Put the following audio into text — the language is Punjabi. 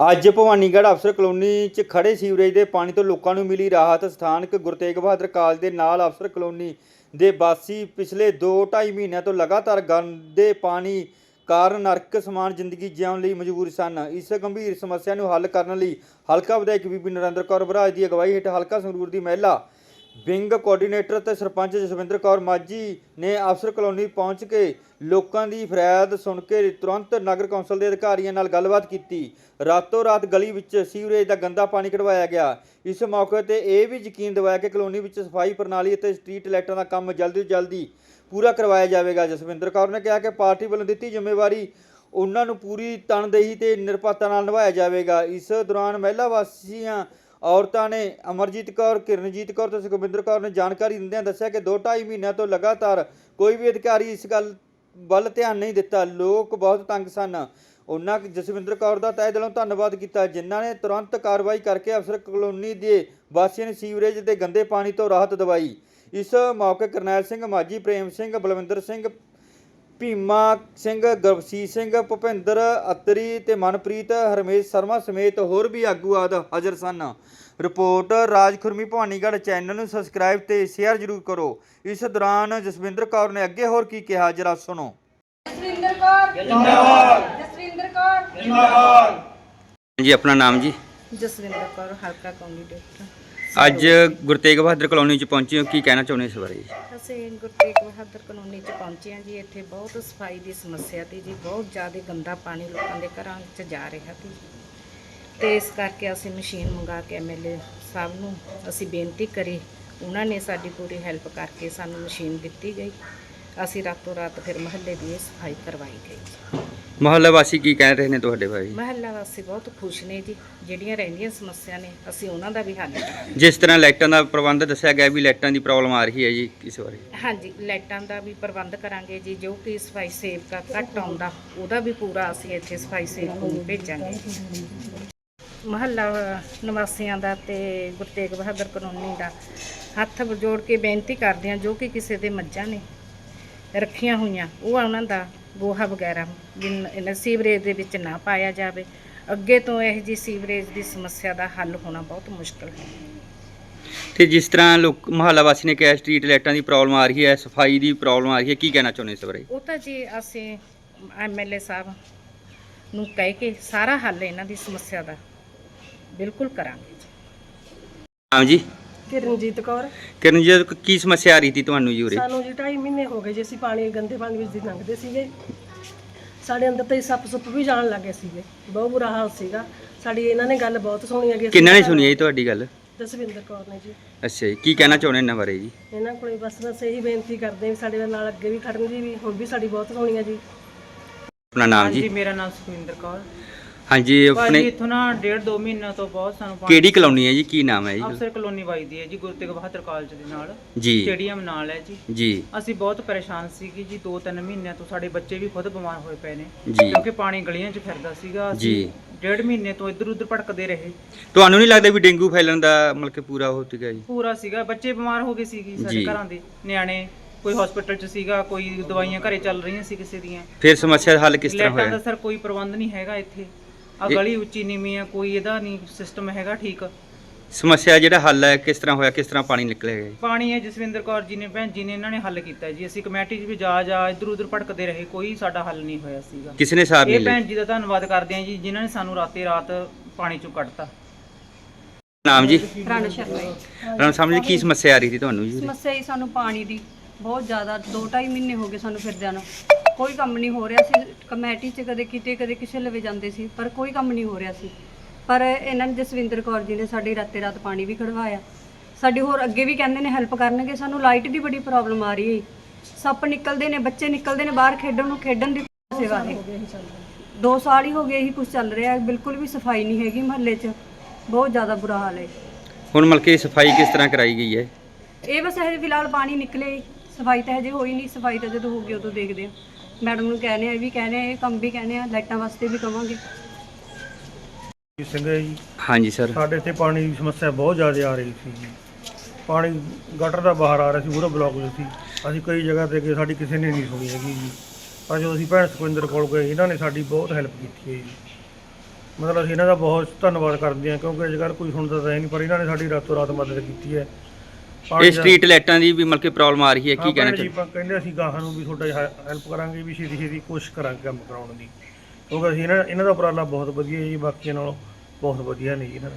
ਅੱਜ ਭਵਾਨੀਗੜ੍ਹ ਅਫਸਰ ਕਲੋਨੀ 'ਚ ਖੜੇ ਸੀਵਰੇਜ ਦੇ ਪਾਣੀ ਤੋਂ ਲੋਕਾਂ ਨੂੰ ਮਿਲੀ ਰਾਹਤ। ਸਥਾਨਕ ਗੁਰੂ ਤੇਗ ਬਹਾਦਰ ਕਾਲਜ ਦੇ ਨਾਲ ਅਫਸਰ ਕਲੋਨੀ ਦੇ ਵਾਸੀ ਪਿਛਲੇ 2-2.5 ਮਹੀਨਿਆਂ ਤੋਂ ਲਗਾਤਾਰ ਗੰਦੇ ਪਾਣੀ ਕਾਰਨ ਨਰਕ ਸਮਾਨ ਜ਼ਿੰਦਗੀ ਜਿਉਣ ਲਈ ਮਜਬੂਰ ਸਨ। ਇਸ ਗੰਭੀਰ ਸਮੱਸਿਆ ਨੂੰ ਹੱਲ ਕਰਨ ਲਈ ਹਲਕਾ ਵਿਧਾਇਕ ਬੀਬੀ ਨਰਿੰਦਰ ਕੌਰ ਬਰਾਜ ਦੀ ਅਗਵਾਈ ਹੇਠ ਹਲਕਾ ਸੰਗਰੂਰ ਦੀ ਮਹਿਲਾ ਵਿੰਗ ਕੋਆਰਡੀਨੇਟਰ ਤੇ ਸਰਪੰਚ ਜਸਵਿੰਦਰ ਕੌਰ ਮਾਝੀ ਨੇ ਅਫਸਰ ਕਲੋਨੀ ਪਹੁੰਚ ਕੇ ਲੋਕਾਂ ਦੀ ਫਰਿਆਦ ਸੁਣ ਕੇ ਤੁਰੰਤ ਨਗਰ ਕੌਂਸਲ ਦੇ ਅਧਿਕਾਰੀਆਂ ਨਾਲ ਗੱਲਬਾਤ ਕੀਤੀ। ਰਾਤੋਂ ਰਾਤ ਗਲੀ ਵਿੱਚ ਸੀਵਰੇਜ ਦਾ ਗੰਦਾ ਪਾਣੀ ਕਢਵਾਇਆ ਗਿਆ। ਇਸ ਮੌਕੇ ਤੇ ਇਹ ਵੀ ਯਕੀਨ ਦਿਵਾਇਆ ਕਿ ਕਲੋਨੀ ਵਿੱਚ ਸਫ਼ਾਈ ਪ੍ਰਣਾਲੀ ਅਤੇ ਸਟਰੀਟ ਲਾਈਟਾਂ ਦਾ ਕੰਮ ਜਲਦੀ ਤੋਂ ਜਲਦੀ ਪੂਰਾ ਕਰਵਾਇਆ ਜਾਵੇਗਾ। ਜਸਵਿੰਦਰ ਕੌਰ ਨੇ ਕਿਹਾ ਕਿ ਪਾਰਟੀ ਵੱਲੋਂ ਦਿੱਤੀ ਜ਼ਿੰਮੇਵਾਰੀ ਉਹਨਾਂ ਨੂੰ ਪੂਰੀ ਤਨਦੇਹੀ ਤੇ ਨਿਰਪੱਖਤਾ ਨਾਲ ਨਿਭਾਇਆ ਜਾਵੇਗਾ। ਇਸ ਦੌਰਾਨ ਮਹਿਲਾ ਵਾਸੀਆਂ ਔਰਤਾਂ ਨੇ ਅਮਰਜੀਤ ਕੌਰ, ਕਿਰਨਜੀਤ ਕੌਰ ਤੇ ਸੁਖਵਿੰਦਰ ਕੌਰ ਨੇ ਜਾਣਕਾਰੀ ਦਿੰਦਿਆਂ ਦੱਸਿਆ ਕਿ 2.5 ਮਹੀਨਿਆਂ ਤੋਂ ਲਗਾਤਾਰ ਕੋਈ ਵੀ ਅਧਿਕਾਰੀ ਇਸ ਗੱਲ ਵੱਲ ਧਿਆਨ ਨਹੀਂ ਦਿੱਤਾ। ਲੋਕ ਬਹੁਤ ਤੰਗ ਸਨ। ਉਹਨਾਂ ਜਸਵਿੰਦਰ ਕੌਰ ਦਾ ਤਹਿ ਦਿਲੋਂ ਧੰਨਵਾਦ ਕੀਤਾ। ਜਿਨ੍ਹਾਂ ਨੇ ਤੁਰੰਤ ਕਾਰਵਾਈ ਕਰਕੇ ਅਫਸਰ ਕਲੋਨੀ ਦੇ ਵਾਸੀਆਂ ਨੂੰ ਸੀਵਰੇਜ ਦੇ ਗੰਦੇ ਪਾਣੀ ਤੋਂ ਰਾਹਤ ਦਿਵਾਈ। ਇਸ ਮੌਕੇ ਕਰਨੈਲ ਸਿੰਘ ਮਾਜੀ ਪ੍ਰੇਮ ਸਿੰਘ, ਬਲਵਿੰਦਰ ਸਿੰਘ ਭੀਮਾ ਸਿੰਘ ਗੁਰਸੀਤ ਸਿੰਘ ਭੁਪਿੰਦਰ ਅਤਰੀ ਤੇ ਮਨਪ੍ਰੀਤ ਹਰਮੇਸ਼ ਸ਼ਰਮਾ ਸਮੇਤ ਹੋਰ ਵੀ ਆਗੂ ਆਦ ਹਾਜ਼ਰ ਸਨ। ਰਿਪੋਰਟ ਰਾਜ ਖੁਰਮੀ ਭਵਾਨੀਗੜ੍ਹ ਚੈਨਲ ਨੂੰ ਸਬਸਕ੍ਰਾਈਬ ਤੇ ਸ਼ੇਅਰ ਜ਼ਰੂਰ ਕਰੋ। ਇਸ ਦੌਰਾਨ ਜਸਵਿੰਦਰ ਕੌਰ ਨੇ ਅੱਗੇ ਹੋਰ ਕੀ ਕਿਹਾ ਜਰਾ ਸੁਣੋ। ਜਸਵਿੰਦਰ ਕੌਰ। ਜਿੰਦਾਬਾਦ। ਜਸਵਿੰਦਰ ਕੌਰ। ਜੀ ਆਪਣਾ ਨਾਮ ਜੀ? ਜਸਵਿੰਦਰ ਕੌਰ ਹਲਕਾ ਕੈਂਡੀਡੇਟ ਅੱਜ ਗੁਰਤੇਗ ਬਹਾਦਰ ਕਲੋਨੀ ਚ ਪਹੁੰਚੇ ਹੋ, ਕੀ ਕਹਿਣਾ ਚਾਹੁੰਦੇ ਇਸ ਬਾਰੇ? ਅਸੀਂ ਅਸੀਂ ਗੁਰਤੇਗ ਬਹਾਦਰ ਕਲੋਨੀ ਚ ਪਹੁੰਚੇ ਹਾਂ ਜੀ, ਇੱਥੇ ਬਹੁਤ ਸਫ਼ਾਈ ਦੀ ਸਮੱਸਿਆ ਤੀ ਜੀ, ਬਹੁਤ ਜ਼ਿਆਦਾ ਗੰਦਾ ਪਾਣੀ ਲੋਕਾਂ ਦੇ ਘਰਾਂ 'ਚ ਜਾ ਰਿਹਾ ਸੀ ਤੇ ਇਸ ਕਰਕੇ ਅਸੀਂ ਮਸ਼ੀਨ ਮੰਗਾ ਕੇ ਐਮਐਲਏ ਸਾਹਿਬ ਨੂੰ ਅਸੀਂ ਬੇਨਤੀ ਕਰੀ, ਉਹਨਾਂ ਨੇ ਸਾਡੀ ਪੂਰੀ ਹੈਲਪ ਕਰਕੇ ਸਾਨੂੰ ਮਸ਼ੀਨ ਦਿੱਤੀ ਗਈ। ਅਸੀਂ ਰਾਤੋਂ ਰਾਤ ਫਿਰ ਮਹੱਲੇ ਦੀ ਇਹ ਸਫ਼ਾਈ ਕਰਵਾਈ ਗਈ ਮੁਹੱਲਾ ਵਾਸੀ ਕੀ ਕਹਿ ਰਹੇ ਨੇ ਤੁਹਾਡੇ ਬਾਰੇ ਮਹੱਲਾ ਵਾਸੀ ਬਹੁਤ ਖੁਸ਼ ਨੇ ਜੀ ਜਿਹੜੀਆਂ ਰਹਿੰਦੀਆਂ ਸਮੱਸਿਆ ਨੇ ਅਸੀਂ ਉਹਨਾਂ ਦਾ ਵੀ ਹੱਲ ਕਰਾਂਗੇ। ਜਿਸ ਤਰ੍ਹਾਂ ਲਾਈਟਾਂ ਦਾ ਪ੍ਰਬੰਧ ਦੱਸਿਆ ਗਿਆ ਵੀ ਲਾਈਟਾਂ ਦੀ ਪ੍ਰੋਬਲਮ ਆ ਰਹੀ ਹੈ ਜੀ ਇਸ ਬਾਰੇ। ਹਾਂਜੀ ਲਾਈਟਾਂ ਦਾ ਵੀ ਪ੍ਰਬੰਧ ਕਰਾਂਗੇ ਜੀ ਜੋ ਕਿ ਸਫ਼ਾਈ ਸੇਵਕਾ ਘੱਟ ਆਉਂਦਾ ਉਹਦਾ ਵੀ ਪੂਰਾ ਅਸੀਂ ਇੱਥੇ ਸਫ਼ਾਈ ਸੇਵਕ ਨੂੰ ਭੇਜਾਂਗੇ। ਮਹੱਲਾ ਨਿਵਾਸੀਆਂ ਦਾ ਤੇ ਗੁਰਤੇਗ ਬਹਾਦਰ ਕਲੋਨੀ ਦਾ ਹੱਥ ਜੋੜ ਕੇ ਬੇਨਤੀ ਕਰਦੇ ਹਾਂ ਜੋ ਕਿ ਕਿਸੇ ਦੇ ਮੱਝਾਂ ਨੇ ਰੱਖੀਆਂ ਹੋਈਆਂ ਉਹ ਉਹਨਾਂ ਦਾ ਗੋਹਾ ਵਗੈਰਾ ਵੀ ਨ- ਇਹਨਾਂ ਸੀਵਰੇਜ ਦੇ ਵਿੱਚ ਨਾ ਪਾਇਆ ਜਾਵੇ। ਅੱਗੇ ਤੋਂ ਇਹ ਜੀ ਸੀਵਰੇਜ ਦੀ ਸਮੱਸਿਆ ਦਾ ਹੱਲ ਹੋਣਾ ਬਹੁਤ ਮੁਸ਼ਕਲ ਹੈ। ਤੇ ਜਿਸ ਤਰ੍ਹਾਂ ਲੋਕ ਮੁਹੱਲਾ ਵਾਸੀ ਨੇ ਕਿਹਾ ਸਟਰੀਟ ਲਾਈਟਾਂ ਦੀ ਪ੍ਰੋਬਲਮ ਆ ਰਹੀ ਹੈ ਸਫ਼ਾਈ ਦੀ ਪ੍ਰੋਬਲਮ ਆ ਰਹੀ ਹੈ ਕੀ ਕਹਿਣਾ ਚਾਹੁੰਦੇ ਇਸ ਬਾਰੇ? ਉਹ ਤਾਂ ਜੀ ਅਸੀਂ ਐਮਐਲਏ ਸਾਹਿਬ ਨੂੰ ਕਹਿ ਕੇ ਸਾਰਾ ਹੱਲ ਇਹਨਾਂ ਦੀ ਸਮੱਸਿਆ ਦਾ ਬਿਲਕੁਲ ਕਰਾਂਗੇ। ਜੀ ਹਾਂ ਜੀ। ਕਿਰਨਜੀਤ ਕੌਰ। ਕਿਰਨ ਜੀ ਕੀ ਸਮੱਸਿਆ ਆ ਰਹੀ ਸੀ ਤੁਹਾਨੂੰ ਜੀ ਉਰੇ? ਸਾਨੂੰ ਜੀ 2.5 ਮਹੀਨੇ ਹੋ ਗਏ ਜੀ ਅਸੀਂ ਪਾਣੀ ਗੰਦੇ ਪਾਣੀ ਵਿੱਚ ਦੀ ਲੰਘਦੇ ਸੀਗੇ। ਸਾਡੇ ਅੰਦਰ ਤਾਂ ਸੱਪ ਸੁੱਪ ਵੀ ਜਾਣ ਲੱਗੇ ਸੀਗੇ। ਬਹੁਤ ਬੁਰਾ ਹਾਲ ਸੀਗਾ। ਸਾਡੀ ਇਹਨਾਂ ਨੇ ਗੱਲ ਬਹੁਤ ਸੁਣੀ ਹੈਗੀ ਕਿੰਨਾਂ ਨੇ ਸੁਣੀ ਹੈ ਜੀ ਤੁਹਾਡੀ ਗੱਲ? ਜਸਵਿੰਦਰ ਕੌਰ ਨੇ ਜੀ। ਅੱਛਾ ਜੀ ਕੀ ਕਹਿਣਾ ਚਾਹੁੰਦੇ ਇਹਨਾਂ ਬਾਰੇ ਜੀ? ਇਹਨਾਂ ਕੋਲੇ ਬਸ ਬਸ ਇਹੀ ਬੇਨਤੀ ਕਰਦੇ ਵੀ ਸਾਡੇ ਨਾਲ ਅੱਗੇ ਵੀ ਖੜਨ ਜੀ ਵੀ ਹੁਣ ਵੀ ਸਾਡੀ ਬਹੁਤ ਸੁਣੀ ਹੈ ਜੀ। ਆਪਣਾ ਨਾਮ ਜੀ। ਮੇਰਾ ਨਾਮ ਸੁਖਵਿੰਦਰ ਕੌਰ। ਹਾਂਜੀ ਭਾਜੀ ਆਪਣੇ ਇੱਥੋਂ ਨਾ ਡੇਢ ਦੋ ਮਹੀਨਿਆਂ ਤੋਂ ਬਹੁਤ ਸਾਨੂੰ ਪਾਣੀ ਕਿਹੜੀ ਕਲੋਨੀ ਹੈ ਜੀ? ਕੀ ਨਾਮ ਹੈ ਜੀ? ਅਫਸਰ ਕਲੋਨੀ ਵੱਜਦੀ ਹੈ ਜੀ ਗੁਰੂ ਤੇਗ ਬਹਾਦਰ ਕਾਲਜ ਦੇ ਨਾਲ। ਜੀ। ਸਟੇਡੀਅਮ ਨਾਲ ਹੈ ਜੀ। ਜੀ। ਅਸੀਂ ਬਹੁਤ ਪਰੇਸ਼ਾਨ ਸੀਗੇ ਜੀ ਦੋ ਤਿੰਨ ਮਹੀਨਿਆਂ ਤੋਂ ਸਾਡੇ ਬੱਚੇ ਵੀ ਖੁਦ ਬਿਮਾਰ ਹੋਏ ਪਏ ਨੇ ਜੀ। ਕਿਉਂਕਿ ਪਾਣੀ ਗਲੀਆਂ 'ਚ ਫਿਰਦਾ ਸੀਗਾ। ਜੀ। ਡੇਢ ਮਹੀਨੇ ਤੋਂ ਇੱਧਰ ਉੱਧਰ ਭਟਕਦੇ ਰਹੇ। ਤੁਹਾਨੂੰ ਨਹੀਂ ਲੱਗਦਾ ਵੀ ਡੇਂਗੂ ਫੈਲਣ ਦਾ ਮਤਲਬ ਕਿ ਪੂਰਾ ਹੋ ਚੁੱਕਾ ਜੀ? ਪੂਰਾ ਸੀਗਾ। ਬੱਚੇ ਬਿਮਾਰ ਹੋ ਗਏ ਸੀਗੇ ਸਾਡੇ। ਘਰਾਂ ਦੇ ਨਿਆਣੇ ਕੋਈ ਹਸਪੀਟਲ 'ਚ ਸੀਗਾ ਕੋਈ ਦਵਾਈਆਂ ਘਰੇ ਚੱਲ ਰਹੀਆਂ ਸੀ ਕਿਸੇ ਦੀਆਂ। ਫਿਰ ਸਮੱਸਿਆ ਦਾ ਹੱਲ ਕਿਸ ਤਰ੍ਹਾਂ ਲਾਈਟਾਂ ਦਾ ਹੋਇਆ ਸਰ ਕੋਈ ਪ੍ਰਬੰਧ ਨਹੀਂ ਹੈਗਾ ਇੱਥੇ। ਆ ਗਲੀ ਉੱਚੀ ਨੀਵੀਂ ਆ ਕੋਈ ਇਹਦਾ ਨਹੀਂ ਸਿਸਟਮ ਹੈਗਾ ਠੀਕ। ਸਮੱਸਿਆ ਜਿਹੜਾ ਹੱਲ ਹੈ ਕਿਸ ਤਰ੍ਹਾਂ ਹੋਇਆ ਕਿਸ ਤਰ੍ਹਾਂ ਪਾਣੀ ਨਿਕਲੇਗਾ ਜੀ? ਪਾਣੀ ਹੈ ਜਸਵਿੰਦਰ ਕੌਰ ਜੀ ਨੇ ਭੈਣ ਜੀ ਨੇ ਇਹਨਾਂ ਨੇ ਹੱਲ ਕੀਤਾ ਜੀ। ਅਸੀਂ ਕਮੇਟੀ 'ਚ ਵੀ ਜਾ ਜਾ ਇੱਧਰ ਉੱਧਰ ਭਟਕਦੇ ਰਹੇ ਕੋਈ ਸਾਡਾ ਹੱਲ ਨਹੀਂ ਹੋਇਆ ਸੀਗਾ। ਕਿਸੇ ਨੇ ਸਾਥ ਨਹੀਂ ਇਹ ਲਿਆ? ਭੈਣ ਜੀ ਦਾ ਧੰਨਵਾਦ ਕਰਦੇ ਹਾਂ ਜੀ ਜਿਨ੍ਹਾਂ ਨੇ ਸਾਨੂੰ ਰਾਤੇ ਰਾਤ ਪਾਣੀ 'ਚੋਂ ਕੱਢਤਾ। ਨਾਮ ਜੀ? ਰਾਣਾ ਸ਼ਰਮਾ ਜੀ। ਰਾਮ ਸਮਝ ਕੀ ਸਮੱਸਿਆ ਆ ਰਹੀ ਸੀ ਤੁਹਾਨੂੰ ਜੀ ਸਮੱਸਿਆ ਹੀ ਸਾਨੂੰ ਪਾਣੀ ਦੀ ਬਹੁਤ ਜ਼ਿਆਦਾ 2.5 ਮਹੀਨੇ ਹੋ ਗਏ ਸਾਨੂੰ ਫਿਰਦਿਆਂ ਨੂੰ। ਕੋਈ ਕੰਮ ਨਹੀਂ ਹੋ ਰਿਹਾ ਸੀ। ਕਮੇਟੀ 'ਚ ਕਦੇ ਕਿਤੇ ਕਦੇ ਕਿਸੇ ਲਵੇ ਜਾਂਦੇ ਸੀ ਪਰ ਕੋਈ ਕੰਮ ਨਹੀਂ ਹੋ ਰਿਹਾ ਸੀ। ਪਰ ਇਹਨਾਂ ਨੇ ਜਸਵਿੰਦਰ ਕੌਰ ਜੀ ਨੇ ਸਾਡੀ ਰਾਤੇ ਰਾਤ ਪਾਣੀ ਵੀ ਖੜਵਾਇਆ। ਸਾਡੀ ਹੋਰ ਅੱਗੇ ਵੀ ਕਹਿੰਦੇ ਨੇ ਹੈਲਪ ਕਰਨਗੇ ਸਾਨੂੰ ਲਾਈਟ ਦੀ ਬੜੀ ਪ੍ਰੋਬਲਮ ਆ ਰਹੀ ਹੈ। ਸੱਪ ਨਿਕਲਦੇ ਨੇ ਬੱਚੇ ਨਿਕਲਦੇ ਨੇ ਬਾਹਰ ਖੇਡਣ ਨੂੰ ਖੇਡਣ ਦੀ ਸੇਵਾ ਹੈ ਦੋ ਸਾਲ ਹੀ ਹੋ ਗਏ ਇਹੀ ਕੁਝ ਚੱਲ ਰਿਹਾ ਹੈ। ਬਿਲਕੁਲ ਵੀ ਸਫ਼ਾਈ ਨਹੀਂ ਹੈਗੀ ਮਹੱਲੇ 'ਚ। ਬਹੁਤ ਜ਼ਿਆਦਾ ਬੁਰਾ ਹਾਲ ਹੈ। ਹੁਣ ਮਤਲਬ ਕਿ ਸਫ਼ਾਈ ਕਿਸ ਤਰ੍ਹਾਂ ਕਰਾਈ ਗਈ ਹੈ? ਇਹ ਬਸ ਹਜੇ ਫਿਲਹਾਲ ਪਾਣੀ ਨਿਕਲੇ ਸਫ਼ਾਈ ਤਾਂ ਹਜੇ ਹੋਈ ਨਹੀਂ। ਸਫ਼ਾਈ ਤਾਂ ਜਦੋਂ ਹੋਊਗੀ ਉਦੋਂ ਦੇਖਦੇ ਆ ਮੈਡਮ ਨੂੰ ਕਹਿੰਦੇ ਆ ਇਹ ਵੀ ਕਹਿੰਦੇ ਆ ਇਹ ਕੰਮ ਵੀ ਕਹਿੰਦੇ ਆ ਲਾਈਟਾਂ ਵਾਸਤੇ ਵੀ ਕਵਾਂਗੇ। ਜੀ ਸਿੰਘ ਹੈ ਜੀ। ਹਾਂਜੀ ਸਰ। ਸਾਡੇ ਇੱਥੇ ਪਾਣੀ ਦੀ ਸਮੱਸਿਆ ਬਹੁਤ ਜ਼ਿਆਦਾ ਆ ਰਹੀ ਸੀ ਜੀ। ਪਾਣੀ ਗਟਰ ਦਾ ਬਾਹਰ ਆ ਰਿਹਾ ਸੀ ਪੂਰਾ ਬਲੌਕ ਵਿੱਚ ਸੀ। ਅਸੀਂ ਕਈ ਜਗ੍ਹਾ ਤੇ ਗਏ ਸਾਡੀ ਕਿਸੇ ਨੇ ਨਹੀਂ ਸੁਣੀ ਹੈਗੀ ਜੀ। ਪਰ ਜਦੋਂ ਅਸੀਂ ਭੈਣ ਸੁਖਵਿੰਦਰ ਕੋਲ ਗਏ ਇਹਨਾਂ ਨੇ ਸਾਡੀ ਬਹੁਤ ਹੈਲਪ ਕੀਤੀ ਹੈ ਜੀ। ਮਤਲਬ ਅਸੀਂ ਇਹਨਾਂ ਦਾ ਬਹੁਤ ਧੰਨਵਾਦ ਕਰਦੇ ਹਾਂ ਕਿਉਂਕਿ ਅੱਜ ਕੱਲ੍ਹ ਕੋਈ ਸੁਣਦਾ ਤਾਂ ਹੈ ਨਹੀਂ ਪਰ ਇਹਨਾਂ ਨੇ ਸਾਡੀ ਰਾਤੋਂ ਰਾਤ ਮਦਦ ਕੀਤੀ ਹੈ। ਇਹ ਸਟਰੀਟ ਲਾਈਟਾਂ ਦੀ ਵੀ ਮਤਲਬ ਕਿ ਪ੍ਰੋਬਲਮ ਆ ਰਹੀ ਹੈ ਕੀ ਕਹਿਣਾ ਚਾਹੁੰਦੇ ਆਪਾਂ ਕਹਿੰਦੇ ਅਸੀਂ ਗਾਹਾਂ ਨੂੰ ਵੀ ਤੁਹਾਡਾ ਹੈਲਪ ਕਰਾਂਗੇ ਵੀ ਛੇਤੀ ਛੇਤੀ ਕੋਸ਼ਿਸ਼ ਕਰਾਂਗੇ ਕੰਮ ਕਰਾਉਣ ਦੀ। ਕਿਉਂਕਿ ਅਸੀਂ ਇਹਨਾਂ ਇਹਨਾਂ ਦਾ ਉਪਰਾਲਾ ਬਹੁਤ ਵਧੀਆ ਜੀ ਬਾਕੀਆਂ ਨਾਲੋਂ ਬਹੁਤ ਵਧੀਆ ਨੇ ਜੀ ਇਹਨਾਂ ਦਾ।